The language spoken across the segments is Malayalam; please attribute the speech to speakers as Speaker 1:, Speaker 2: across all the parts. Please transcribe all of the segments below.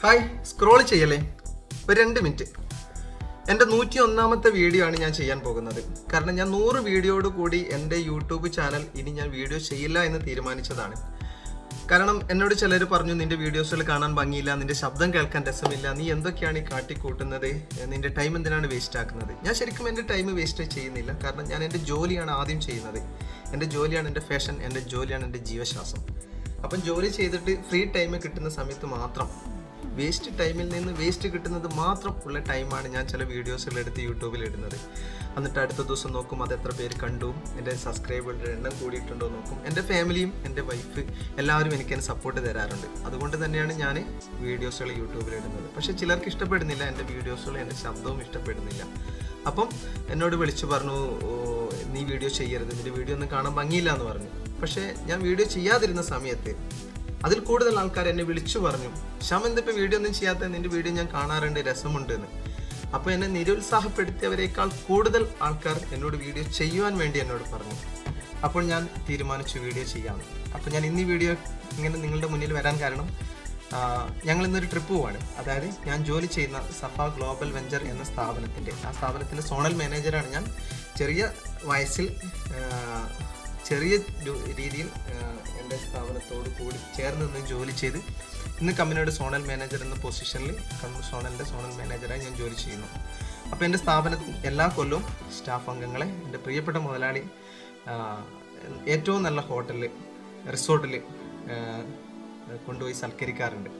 Speaker 1: ഹായ് സ്ക്രോൾ ചെയ്യല്ലേ? ഒരു രണ്ട് മിനിറ്റ്. എന്റെ നൂറ്റി ഒന്നാമത്തെ വീഡിയോ ആണ് ഞാൻ ചെയ്യാൻ പോകുന്നത്. കാരണം ഞാൻ നൂറ് വീഡിയോയോട് കൂടി എന്റെ യൂട്യൂബ് ചാനൽ ഇനി ഞാൻ വീഡിയോ ചെയ്യില്ല എന്ന് തീരുമാനിച്ചതാണ്. കാരണം എന്നോട് ചിലർ പറഞ്ഞു നിന്റെ വീഡിയോസുകൾ കാണാൻ ഭംഗിയില്ല നിന്റെ ശബ്ദം കേൾക്കാൻ രസമില്ല നീ എന്തൊക്കെയാണ് ഈ കാട്ടിക്കൂട്ടുന്നത്? നിന്റെ ടൈം എന്തിനാണ് വേസ്റ്റ് ആക്കുന്നത്? ഞാൻ ശരിക്കും എന്റെ ടൈം വേസ്റ്റ് ചെയ്യുന്നില്ല. കാരണം ഞാൻ എന്റെ ജോലിയാണ് ആദ്യം ചെയ്യുന്നത്. എന്റെ ജോലിയാണ് എന്റെ ഫാഷൻ എന്റെ ജോലിയാണ് എന്റെ ജീവശ്വാസം. അപ്പം ജോലി ചെയ്തിട്ട് ഫ്രീ ടൈം കിട്ടുന്ന സമയത്ത് മാത്രം വേസ്റ്റ് ടൈമിൽ നിന്ന് വേസ്റ്റ് കിട്ടുന്നത് മാത്രം ഉള്ള ടൈമാണ് ഞാൻ ചില വീഡിയോസിലെടുത്ത് യൂട്യൂബിൽ ഇടുന്നത്. എന്നിട്ട് അടുത്ത ദിവസം നോക്കും അത് എത്ര പേര് കണ്ടു എന്റെ സബ്സ്ക്രൈബറുടെ എണ്ണം കൂടിയിട്ടുണ്ടോ നോക്കും. എന്റെ ഫാമിലിയും എന്റെ വൈഫ് എല്ലാവരും എനിക്ക് എന്നെ സപ്പോർട്ട് തരാറുണ്ട്. അതുകൊണ്ട് തന്നെയാണ് ഞാൻ വീഡിയോസുകൾ യൂട്യൂബിൽ ഇടുന്നത്. പക്ഷേ ചിലർക്ക് ഇഷ്ടപ്പെടുന്നില്ല എന്റെ വീഡിയോസുകൾ എന്റെ ശബ്ദവും ഇഷ്ടപ്പെടുന്നില്ല. അപ്പം എന്നോട് വിളിച്ചു പറഞ്ഞു നീ വീഡിയോ ചെയ്യരുത് നിന്റെ വീഡിയോ ഒന്നും കാണാൻ ഭംഗിയില്ല എന്ന് പറഞ്ഞു. പക്ഷേ ഞാൻ വീഡിയോ ചെയ്യാതിരുന്ന സമയത്ത് അതിൽ കൂടുതൽ ആൾക്കാർ എന്നെ വിളിച്ചു പറഞ്ഞു. ശ്യാം എന്തിപ്പോ വീഡിയോ ഒന്നും ചെയ്യാത്ത നിന്റെ വീഡിയോ ഞാൻ കാണാറുണ്ട് രസമുണ്ട് എന്ന് അപ്പോൾ എന്നെ നിരുത്സാഹപ്പെടുത്തിയവരെക്കാൾ കൂടുതൽ ആൾക്കാർ എന്നോട് വീഡിയോ ചെയ്യുവാൻ വേണ്ടി എന്നോട് പറഞ്ഞു. അപ്പോൾ ഞാൻ തീരുമാനിച്ചു വീഡിയോ ചെയ്യാം അപ്പോൾ ഞാൻ ഇന്ന് ഈ വീഡിയോ ഇങ്ങനെ നിങ്ങളുടെ മുന്നിൽ വരാൻ കാരണം ഞങ്ങൾ ഇന്നൊരു ട്രിപ്പ് പോവാണ്. അതായത് ഞാൻ ജോലി ചെയ്യുന്ന സഫ ഗ്ലോബൽ വെഞ്ചർ എന്ന സ്ഥാപനത്തിന്റെ ആ സ്ഥാപനത്തിന്റെ സോണൽ മാനേജറാണ് ഞാൻ. ചെറിയ വയസ്സിൽ ചെറിയ രീതിയിൽ എന്റെ സ്ഥാപനത്തോട് കൂടി ചേർന്ന് നിന്ന് ജോലി ചെയ്ത് ഇന്ന് കമ്പനിയുടെ സോണൽ മാനേജർ എന്ന പൊസിഷനിൽ സോണലിന്റെ സോണൽ മാനേജറായി ഞാൻ ജോലി ചെയ്യുന്നു. അപ്പോൾ എന്റെ സ്ഥാപനത്തിൽ എല്ലാ കൊല്ലവും സ്റ്റാഫ് അംഗങ്ങളെ എന്റെ പ്രിയപ്പെട്ട മുതലാളി ഏറ്റവും നല്ല ഹോട്ടലിൽ റിസോർട്ടിൽ കൊണ്ടുപോയി സൽക്കരിക്കാറുണ്ട്.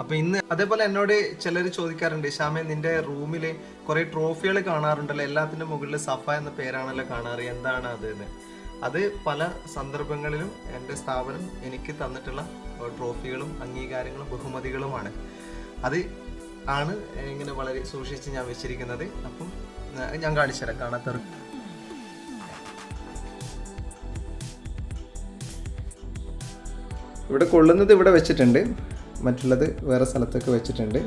Speaker 1: അപ്പോൾ ഇന്ന് അതേപോലെ എന്നോട് ചിലർ ചോദിക്കാറുണ്ട് ശ്യാമേ നിന്റെ റൂമിൽ കുറേ ട്രോഫികൾ കാണാറുണ്ടല്ലോ എല്ലാത്തിന്റെ മുകളിൽ സഫ എന്ന പേരാണല്ലോ കാണാറ് എന്താണ് അത്? അത് പല സന്ദർഭങ്ങളിലും എന്റെ സ്ഥാപനം എനിക്ക് തന്നിട്ടുള്ള ട്രോഫികളും അംഗീകാരങ്ങളും ബഹുമതികളുമാണ്. അത് ആണ് ഇങ്ങനെ വളരെ സൂക്ഷിച്ച് ഞാൻ വെച്ചിരിക്കുന്നത്. അപ്പം ഞാൻ കാണിച്ചുതരാം കാണാത്തവർ ഇവിടെ കൊള്ളുന്നത് ഇവിടെ വെച്ചിട്ടുണ്ട്. മറ്റുള്ളത് വേറെ സ്ഥലത്തൊക്കെ വെച്ചിട്ടുണ്ട്.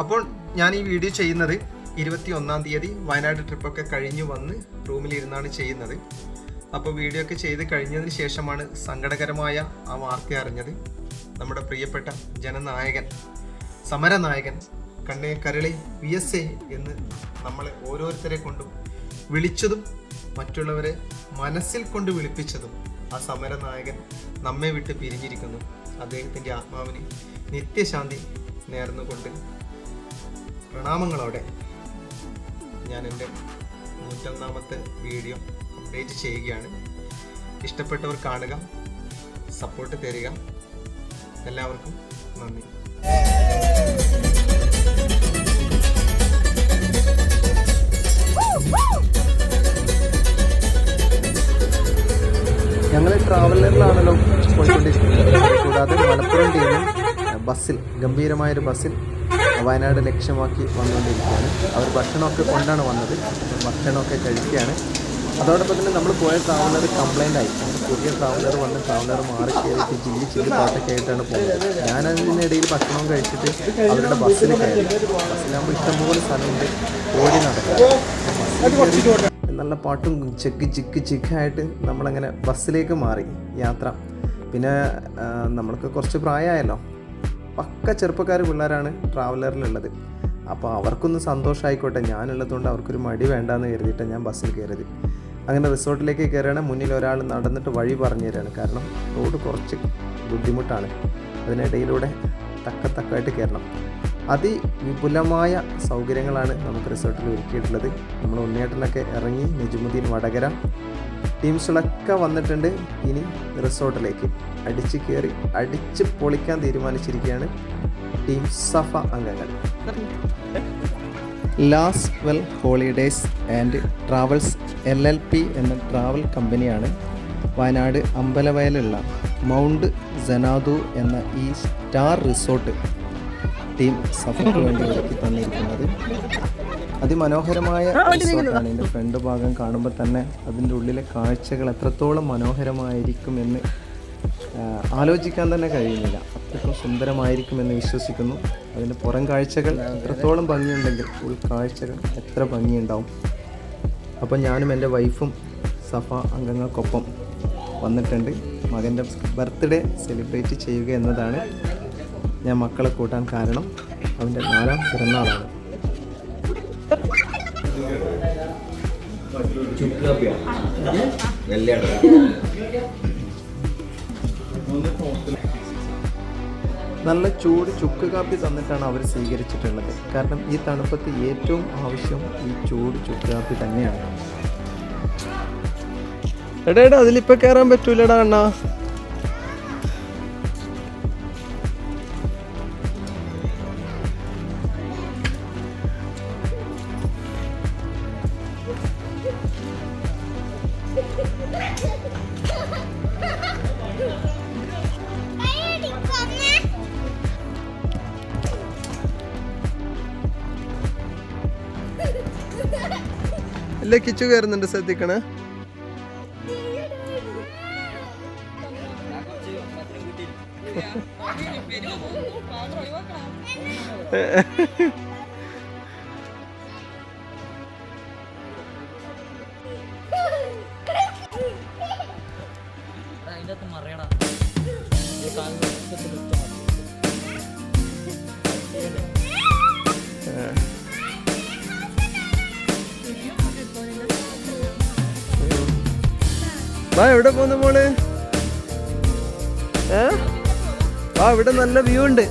Speaker 1: അപ്പോൾ ഞാൻ ഈ വീഡിയോ ചെയ്യുന്നത് ഇരുപത്തി ഒന്നാം തീയതി വയനാട് ട്രിപ്പൊക്കെ കഴിഞ്ഞു വന്ന് റൂമിലിരുന്നാണ് ചെയ്യുന്നത്. അപ്പോൾ വീഡിയോ ഒക്കെ ചെയ്ത് കഴിഞ്ഞതിന് ശേഷമാണ് സങ്കടകരമായ ആ വാർത്ത അറിഞ്ഞത്. നമ്മുടെ പ്രിയപ്പെട്ട ജനനായകൻ സമരനായകൻ കണ്ണേ കരളി വി എസ് എ എന്ന് നമ്മളെ ഓരോരുത്തരെ കൊണ്ടും വിളിച്ചതും മറ്റുള്ളവരെ മനസ്സിൽ കൊണ്ട് വിളിപ്പിച്ചതും ആ സമരനായകൻ നമ്മെ വിട്ട് പിരിഞ്ഞിരിക്കുന്നു. അദ്ദേഹത്തിന്റെ ആത്മാവിന് നിത്യശാന്തി നേർന്നുകൊണ്ട് പ്രണാമങ്ങളോടെ ഞാൻ എന്റെ നൂറ്റൊന്നാമത്തെ വീഡിയോ അപ്ഡേറ്റ് ചെയ്യുകയാണ്. ഇഷ്ടപ്പെട്ടവർ കാണുക സപ്പോർട്ട് തരിക. എല്ലാവർക്കും നന്ദി. ഞങ്ങൾ ട്രാവലറിലാണല്ലോ പോയിക്കൊണ്ടിരിക്കുന്നത്. കൂടാതെ മലപ്പുറം ടീമിൽ ബസ്സിൽ ഗംഭീരമായൊരു ബസ്സിൽ വയനാട് ലക്ഷ്യമാക്കി വന്നുകൊണ്ടിരിക്കുകയാണ്. അവർ ഭക്ഷണമൊക്കെ കൊണ്ടാണ് വന്നത്. ഭക്ഷണമൊക്കെ കഴിക്കുകയാണ്. അതോടൊപ്പം തന്നെ നമ്മൾ പോയ ട്രാവലർ കംപ്ലൈന്റ് ആയി. പുതിയ ട്രാവലർ വന്ന് ട്രാവലർ മാറി കയറിയിട്ട് ജില്ലി ചില്ലി പാട്ടൊക്കെ ആയിട്ടാണ് പോകുന്നത്. ഞാൻ അതിനിടയിൽ ഭക്ഷണം കഴിച്ചിട്ട് അവരുടെ ബസ്സിൽ കയറി. ബസ്സിലാകുമ്പോൾ ഇഷ്ടംപോലെ സ്ഥലമുണ്ട്. ഓടി നടക്കുക നല്ല പാട്ടും ചെക്ക് ചിക്ക് ചിക്കായിട്ട് നമ്മളങ്ങനെ ബസ്സിലേക്ക് മാറി യാത്ര. പിന്നെ നമ്മൾക്ക് കുറച്ച് പ്രായമായല്ലോ. പക്ക ചെറുപ്പക്കാർ പിള്ളേരാണ് ട്രാവലറിലുള്ളത്. അപ്പോൾ അവർക്കൊന്ന് സന്തോഷമായിക്കോട്ടെ ഞാനുള്ളതുകൊണ്ട് അവർക്കൊരു മടി വേണ്ടാന്ന് കരുതിയിട്ട് ഞാൻ ബസ്സിൽ കയറിയത്. അങ്ങനെ റിസോർട്ടിലേക്ക് കയറുകയാണ്. മുന്നിൽ ഒരാൾ നടന്നിട്ട് വഴി പറഞ്ഞു തരികയാണ് കാരണം റോഡ് കുറച്ച് ബുദ്ധിമുട്ടാണ്. അതിനിടയിലൂടെ തക്ക തക്കായിട്ട് കയറണം. അതിവിപുലമായ സൗകര്യങ്ങളാണ് നമുക്ക് റിസോർട്ടിൽ ഒരുക്കിയിട്ടുള്ളത്. നമ്മൾ ഉണ്ണിയേട്ടനൊക്കെ ഇറങ്ങി നിജുമുദ്ദീൻ വടകര ടീംസുകളൊക്കെ വന്നിട്ടുണ്ട്. ഇനി റിസോർട്ടിലേക്ക് അടിച്ച് കയറി അടിച്ച് പൊളിക്കാൻ തീരുമാനിച്ചിരിക്കുകയാണ് ടീം സഫ അംഗങ്ങൾ. Laswell holidays and travels L L P എന്ന ട്രാവൽ കമ്പനിയാണ് വയനാട് അമ്പലവയലുള്ള മൗണ്ട് ജനാദു എന്ന ഈ സ്റ്റാർ റിസോർട്ട് ടീം സഫയ്ക്ക് വേണ്ടി ഒരുക്കി തന്നിരിക്കുന്നത്. അതിമനോഹരമായ റിസോർട്ടാണ് ഫ്രണ്ട് ഭാഗം കാണുമ്പോൾ തന്നെ അതിന്റെ ഉള്ളിലെ കാഴ്ചകൾ എത്രത്തോളം മനോഹരമായിരിക്കും എന്ന് ആലോചിക്കാൻ തന്നെ കഴിയുന്നില്ല. അത്രയ്ക്കും സുന്ദരമായിരിക്കുമെന്ന് വിശ്വസിക്കുന്നു. അതിന്റെ പുറം കാഴ്ചകൾ എത്രത്തോളം ഭംഗിയുണ്ടെങ്കിൽ ഉൾക്കാഴ്ചകൾ എത്ര ഭംഗിയുണ്ടാവും. അപ്പം ഞാനും എന്റെ വൈഫും സഫ അംഗങ്ങൾക്കൊപ്പം വന്നിട്ടുണ്ട്. മകന്റെ ബർത്ത്ഡേ സെലിബ്രേറ്റ് ചെയ്യുക എന്നതാണ് ഞാൻ മക്കളെ കൂട്ടാൻ കാരണം. അവന്റെ നാലാം പിറന്നാളാണ്. നല്ല ചൂട് ചുക്ക് കാപ്പി തന്നിട്ടാണ് അവർ സ്വീകരിച്ചിട്ടുള്ളത്. കാരണം ഈ തണുപ്പത്ത് ഏറ്റവും ആവശ്യം ഈ ചൂട് ചുക്ക് കാപ്പി തന്നെയാണ്. എടാ എടാ അതിലിപ്പോ കയറാൻ പറ്റൂലടാ അണ്ണാ. ഇല്ല കിച്ചു കയറുന്നുണ്ട് ശ്രദ്ധിക്കണേ. വാ എവിടെ പോകുന്നു മോൾ? ഏ? വാ ഇവിടെ നല്ല വ്യൂ ഉണ്ട്.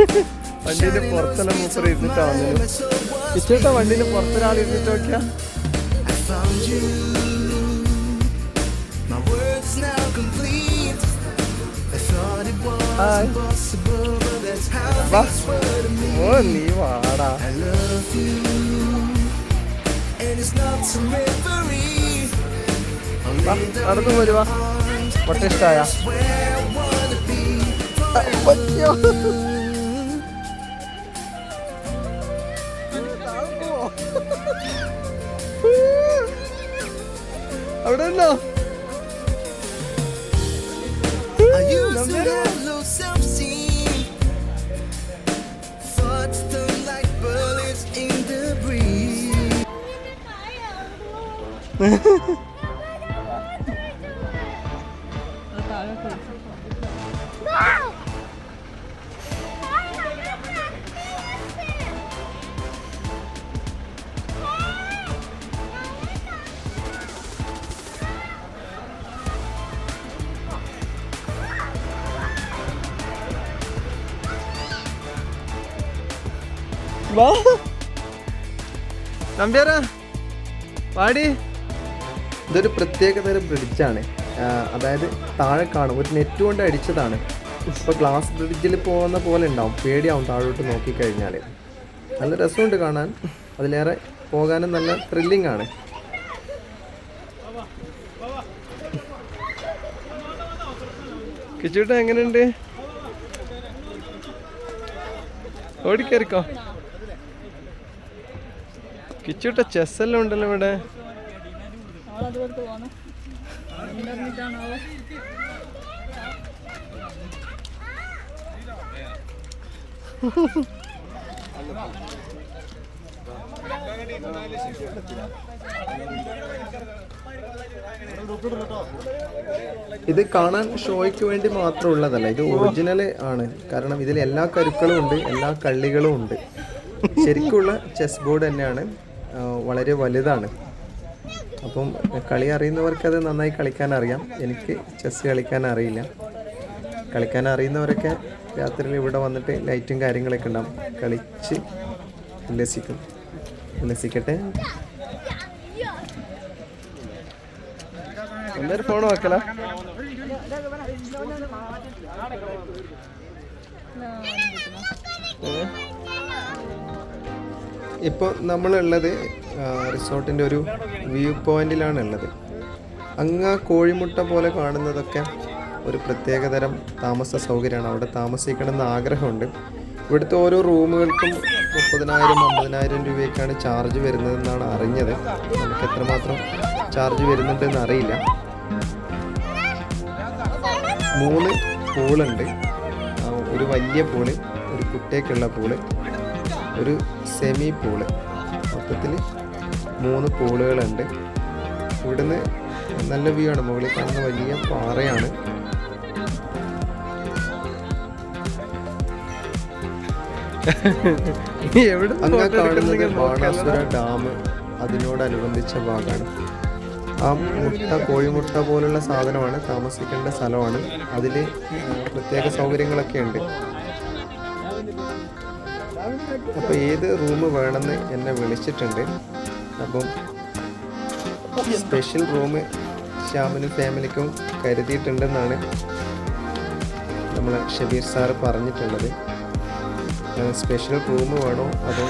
Speaker 1: പുറത്തെല്ലാം
Speaker 2: മൂപ്പറി ഇരുന്നിട്ടാണെങ്കിലും
Speaker 1: കിച്ചേട്ടാ വണ്ടിന്റെ പുറത്തൊരാൾ ഇരുന്നിട്ട് നോക്കിയാ
Speaker 2: I found you. My words now complete.
Speaker 3: അത് താഴോട്ട് വെച്ചു.
Speaker 1: വാ നമ്പ്യാരാ വാടി ഇതൊരു പ്രത്യേക തരം ബ്രിഡ്ജാണ് അതായത് താഴെ കാണും. ഒരു നെറ്റ് കൊണ്ട് അടിച്ചതാണ്. ഇപ്പോൾ ഗ്ലാസ് ബ്രിഡ്ജിൽ പോകുന്ന പോലെ ഉണ്ടാവും. പേടിയാവും താഴോട്ട് നോക്കിക്കഴിഞ്ഞാൽ നല്ല രസമുണ്ട് കാണാൻ. അതിലേറെ പോകാനും നല്ല ത്രില്ലിംഗ് ആണ്. കിച്ചൂട്ട എങ്ങനെയുണ്ട്? ഓടിക്കേറിക്കോ? കിച്ചൂട്ട ചെസ്സെല്ലാം ഉണ്ടല്ലോ ഇവിടെ. ഇത് കാണാൻ ഷോയ്ക്ക് വേണ്ടി മാത്രമുള്ളതല്ല ഇത് ഒറിജിനൽ ആണ്. കാരണം ഇതിൽ എല്ലാ കരുക്കളും ഉണ്ട് എല്ലാ കള്ളികളും ഉണ്ട്. ശരിക്കുള്ള ചെസ് ബോർഡ് തന്നെയാണ് വളരെ വലുതാണ്. അപ്പം കളി അറിയുന്നവർക്ക് അത് നന്നായി കളിക്കാൻ അറിയാം എനിക്ക് ചെസ് കളിക്കാൻ അറിയില്ല കളിക്കാൻ അറിയുന്നവരൊക്കെ രാത്രിയിൽ ഇവിടെ വന്നിട്ട് ലൈറ്റും കാര്യങ്ങളൊക്കെ ഉണ്ടാവും. കളിച്ച് ഉല്ലസിക്കും. ഉല്ലസിക്കട്ടെ. എന്തൊരു ഫോൺ വെക്കല. ഇപ്പോൾ നമ്മളുള്ളത് റിസോർട്ടിന്റെ ഒരു വ്യൂ പോയിന്റിലാണ് ഉള്ളത് അങ്ങ് കോഴിമുട്ട പോലെ കാണുന്നതൊക്കെ ഒരു പ്രത്യേകതരം താമസ സൗകര്യമാണ്. അവിടെ താമസിക്കണമെന്ന് ആഗ്രഹമുണ്ട്. ഇവിടുത്തെ ഓരോ റൂമുകൾക്കും മുപ്പതിനായിരം അമ്പതിനായിരം രൂപയൊക്കെയാണ് ചാർജ് വരുന്നതെന്നാണ് അറിഞ്ഞത്. നമുക്ക് എത്രമാത്രം ചാർജ് വരുന്നുണ്ടെന്ന് അറിയില്ല. മൂന്ന് പൂളുണ്ട്. ഒരു വലിയ പൂൾ ഒരു കുട്ടിയൊക്കെയുള്ള പൂൾ ഒരു സെമി പൂൾ. മൊത്തത്തിൽ മൂന്ന് പൂളുകളുണ്ട്. ഇവിടുന്ന് നല്ല വ്യൂ ആണ്. മുകളിൽ കാണുന്ന വലിയ പാറയാണ്.
Speaker 3: എവിടെ
Speaker 1: അങ്ങ് കാണുന്നത് ബാണാസുര ഡാം അതിനോടനുബന്ധിച്ച ഭാഗമാണ് ആ മുട്ട കോഴിമുട്ട പോലുള്ള സാധനമാണ്. താമസിക്കേണ്ട സ്ഥലമാണ്. അതിൽ പ്രത്യേക സൗകര്യങ്ങളൊക്കെ ഉണ്ട്. അപ്പോൾ ഏത് റൂം വേണമെന്ന് എന്നെ വിളിച്ചിട്ടുണ്ട്. അപ്പം സ്പെഷ്യൽ റൂം ശ്യാമിനും ഫാമിലിക്കും കരുതിയിട്ടുണ്ടെന്നാണ് നമ്മൾ ഷബീർ സാറ് പറഞ്ഞിട്ടുള്ളത്. സ്പെഷ്യൽ റൂം വേണോ? അതോ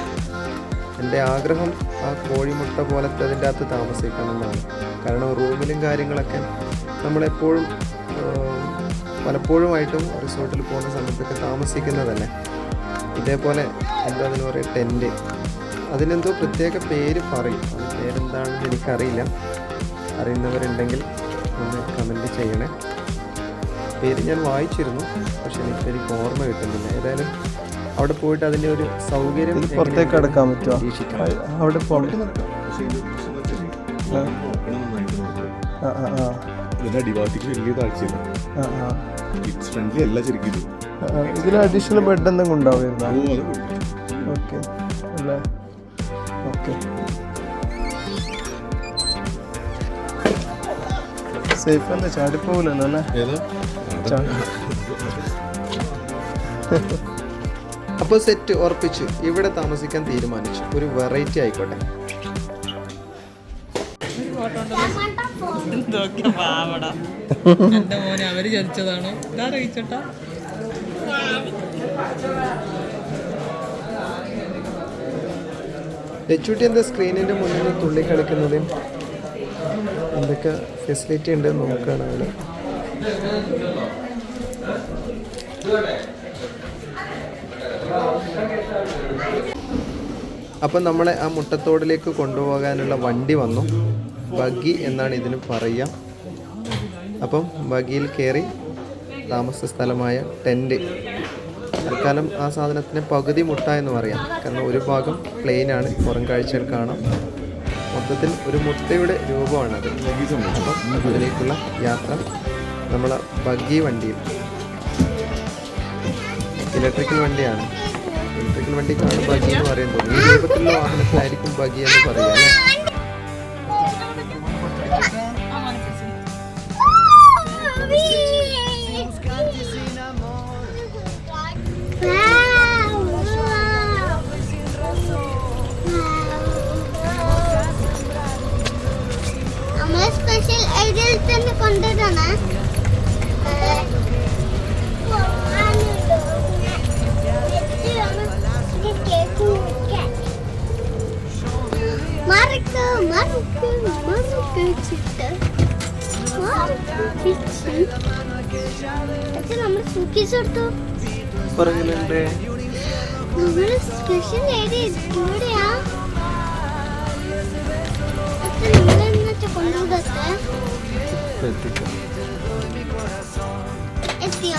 Speaker 1: എന്റെ ആഗ്രഹം ആ കോഴിമുട്ട പോലത്തെ അതിന്റെ അകത്ത് താമസിക്കണം എന്നാണ് കാരണം റൂമിലും കാര്യങ്ങളൊക്കെ നമ്മളെപ്പോഴും പലപ്പോഴുമായിട്ടും റിസോർട്ടിൽ പോകുന്ന സമയത്തൊക്കെ താമസിക്കുന്നതല്ലേ? ഇതേപോലെ എന്താ പറയുക ടെന്റ്. അതിനെന്തോ പ്രത്യേക പേര് പറയും. അത് പേരെന്താണെന്ന് എനിക്കറിയില്ല. അറിയുന്നവരുണ്ടെങ്കിൽ ഒന്ന് കമന്റ് ചെയ്യണേ. പേര് ഞാൻ വായിച്ചിരുന്നു പക്ഷെ എനിക്ക് എനിക്ക് ഓർമ്മ കിട്ടുന്നില്ല. ഏതായാലും അവിടെ പോയിട്ട് അതിന്റെ ഒരു സൗകര്യം
Speaker 3: പുറത്തേക്ക് എടുക്കാൻ പറ്റുമോ? അവിടെ പോകണം ആ. ആ ആ ഇതിൽ അഡീഷണൽ ബെഡ് എന്തെങ്കിലും ഉണ്ടാവുമായിരുന്നു. ഓക്കെ അല്ലേ? ഓക്കെ സേഫ് അല്ലേ? ചാടിപ്പോകില്ലല്ലോ അല്ലേ
Speaker 1: അപ്പോൾ സെറ്റ് ഉറപ്പിച്ചു ഇവിടെ താമസിക്കാൻ തീരുമാനിച്ചു. ഒരു വെറൈറ്റി ആയിക്കോട്ടെ.
Speaker 4: അവർ ചതിച്ചതാണോ ഇതാരയിച്ചോട്ടാ
Speaker 1: ലച്ചൂട്ടി എന്താ സ്ക്രീനിന്റെ മുന്നിൽ തുള്ളി കളിക്കുന്നത്? എന്തൊക്കെ ഫെസിലിറ്റി ഉണ്ട് നോക്കുകയാണ് അവിടെ. അപ്പം നമ്മളെ ആ മുട്ടത്തോടിലേക്ക് കൊണ്ടുപോകാനുള്ള വണ്ടി വന്നു. ബഗ്ഗി എന്നാണ് ഇതിന് പറയുക. അപ്പം ബഗ്ഗിയിൽ കയറി താമസ സ്ഥലമായ ടെന്റ് തൽക്കാലം ആ സാധനത്തിന് പകുതി മുട്ട എന്ന് പറയാം. കാരണം ഒരു ഭാഗം പ്ലെയിൻ ആണ്. പുറം കാഴ്ചകൾ കാണാം. മൊത്തത്തിൽ ഒരു മുട്ടയുടെ രൂപമാണത് അപ്പം അതിലേക്കുള്ള യാത്ര നമ്മളെ ബഗ്ഗി വണ്ടിയിൽ. ഇലക്ട്രിക്കൽ വണ്ടിയാണ്. ഇലക്ട്രിക്കൽ വണ്ടിക്കാണ് ബഗ്ഗി എന്ന് പറയുന്നത്. ഈ രൂപത്തിലുള്ള വാഹനത്തിലായിരിക്കും ബഗ്ഗി എന്ന് പറയുക
Speaker 2: qué sorto? No ves que eres pobre, ¿ah? Este no me ¿Es tío?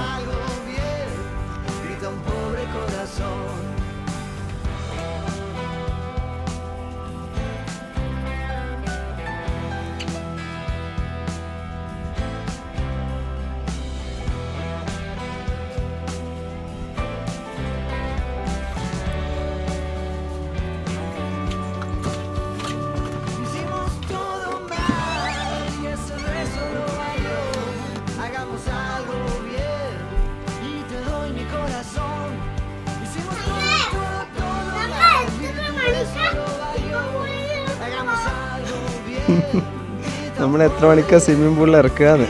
Speaker 1: നമ്മൾ എത്ര മണിക്കാ സ്വിമ്മിംഗ് പൂളിൽ ഇറക്കുകയെന്ന്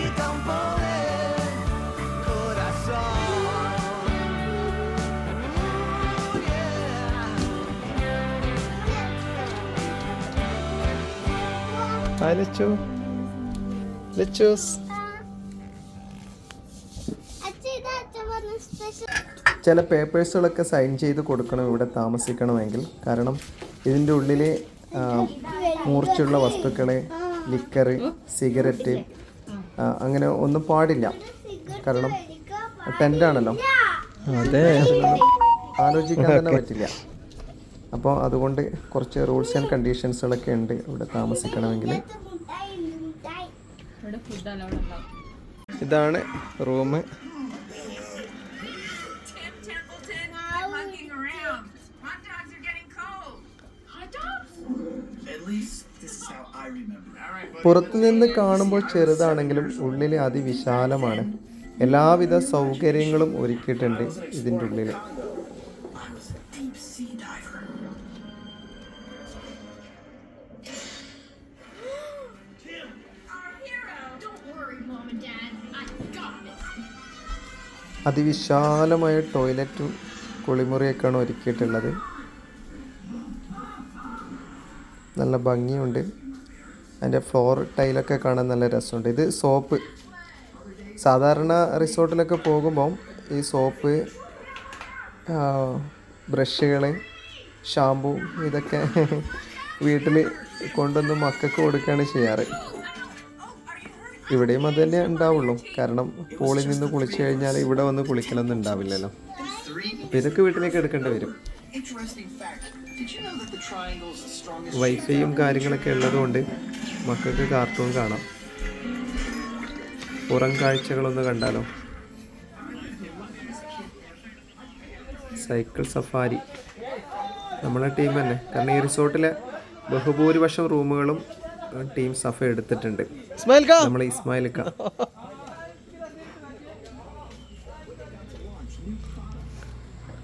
Speaker 5: സ്പെഷ്യൽ
Speaker 1: ചില പേപ്പേഴ്സുകളൊക്കെ സൈൻ ചെയ്ത് കൊടുക്കണം ഇവിടെ താമസിക്കണമെങ്കിൽ. കാരണം ഇതിന്റെ ഉള്ളിലെ മൂർച്ചയുള്ള വസ്തുക്കൾ ലിക്കർ സിഗരറ്റ് അങ്ങനെ ഒന്നും പാടില്ല. കാരണം ടെന്റാണല്ലോ അതെ. ആലോചിക്കാൻ തന്നെ പറ്റില്ല. അപ്പോൾ അതുകൊണ്ട് കുറച്ച് റൂൾസ് ആൻഡ് കണ്ടീഷൻസുകളൊക്കെ ഉണ്ട് ഇവിടെ താമസിക്കണമെങ്കിൽ ഇതാണ് റൂം
Speaker 2: At around.
Speaker 1: പുറത്തുനിന്ന് കാണുമ്പോൾ ചെറുതാണെങ്കിലും ഉള്ളിൽ അതിവിശാലമാണ്. എല്ലാവിധ സൗകര്യങ്ങളും ഒരുക്കിയിട്ടുണ്ട് ഇതിന്റെ ഉള്ളിൽ. അതിവിശാലമായ ടോയ്ലറ്റും കുളിമുറിയൊക്കെയാണ് ഒരുക്കിയിട്ടുള്ളത്. നല്ല ഭംഗിയുണ്ട്. അതിന്റെ ഫ്ലോർ ടൈലൊക്കെ കാണാൻ നല്ല രസമുണ്ട്. ഇത് സോപ്പ് സാധാരണ റിസോർട്ടിലൊക്കെ പോകുമ്പോൾ ഈ സോപ്പ് ബ്രഷുകൾ ഷാമ്പു ഇതൊക്കെ വീട്ടിൽ കൊണ്ടുവന്ന് മക്കൾക്ക് കൊടുക്കുകയാണ് ചെയ്യാറ്. ഇവിടെയും അത് തന്നെ ഉണ്ടാവുള്ളൂ. കാരണം പൂളിൽ നിന്ന് കുളിച്ചു കഴിഞ്ഞാൽ ഇവിടെ വന്ന് കുളിക്കലൊന്നും ഉണ്ടാവില്ലല്ലോ. അപ്പോൾ ഇതൊക്കെ വീട്ടിലേക്ക് എടുക്കേണ്ടി വരും. വൈഫൈയും കാര്യങ്ങളൊക്കെ ഉള്ളതുകൊണ്ട് മക്കൾക്ക് കാർട്ടൂൺ കാണാം. പുറം കാഴ്ചകളൊന്ന് കണ്ടാലോ? സൈക്കിൾ സഫാരി നമ്മളെ ടീം തന്നെ. കാരണം ഈ റിസോർട്ടിലെ ബഹുഭൂരിപക്ഷം റൂമുകളും ടീം സഫ എടുത്തിട്ടുണ്ട്. നമ്മൾ ഇസ്മായിൽ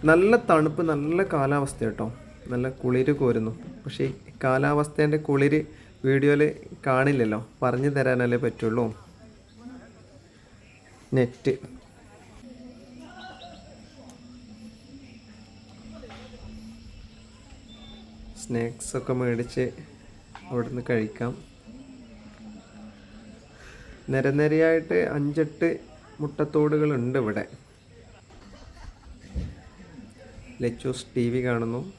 Speaker 1: നല്ല തണുപ്പ് നല്ല കാലാവസ്ഥ കേട്ടോ നല്ല കുളിര് കോരുന്നു. പക്ഷേ കാലാവസ്ഥേന്റെ കുളിര് വീഡിയോയിൽ കാണില്ലല്ലോ. പറഞ്ഞു തരാനല്ലേ പറ്റുള്ളൂ. നെറ്റ്. സ്നാക്സ് ഒക്കെ മേടിച്ച് അവിടുന്ന് കഴിക്കാം. നിരനിരയായിട്ട് അഞ്ചെട്ട് മുട്ടത്തോടുകളുണ്ട് ഇവിടെ. ലച്ചൂസ് ടി വി കാണുന്നു.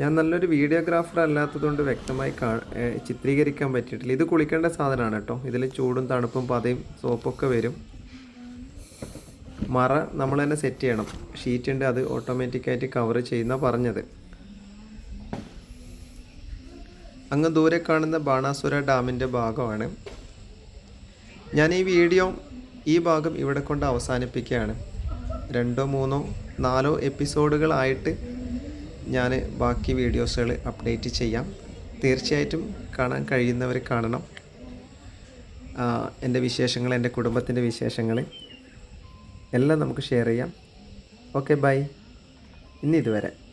Speaker 1: ഞാൻ നല്ലൊരു വീഡിയോഗ്രാഫർ അല്ലാത്തതുകൊണ്ട് വ്യക്തമായി ചിത്രീകരിക്കാൻ പറ്റിയിട്ടില്ല. ഇത് കുളിക്കേണ്ട സാധനമാണ് കേട്ടോ. ഇതിൽ ചൂടും തണുപ്പും പതയും സോപ്പൊക്കെ വരും. മറ നമ്മൾ തന്നെ സെറ്റ് ചെയ്യണം. ഷീറ്റ് ഉണ്ട് അത് ഓട്ടോമാറ്റിക്കായിട്ട് കവർ ചെയ്യുന്ന പറഞ്ഞത്. അങ്ങ് ദൂരെ കാണുന്ന ബാണാസുര ഡാമിന്റെ ഭാഗമാണ്. ഞാൻ ഈ വീഡിയോ ഈ ഭാഗം ഇവിടെ കൊണ്ട് അവസാനിപ്പിക്കുകയാണ്. രണ്ടോ മൂന്നോ നാലോ എപ്പിസോഡുകളായിട്ട് ഞാൻ ബാക്കി വീഡിയോസുകൾ അപ്ഡേറ്റ് ചെയ്യാം. തീർച്ചയായിട്ടും കാണാൻ കഴിയുന്നവർ കാണണം. എന്റെ വിശേഷങ്ങൾ എന്റെ കുടുംബത്തിന്റെ വിശേഷങ്ങൾ എല്ലാം നമുക്ക് ഷെയർ ചെയ്യാം. Okay bye. ഇന്ന് ഇതുവരെ.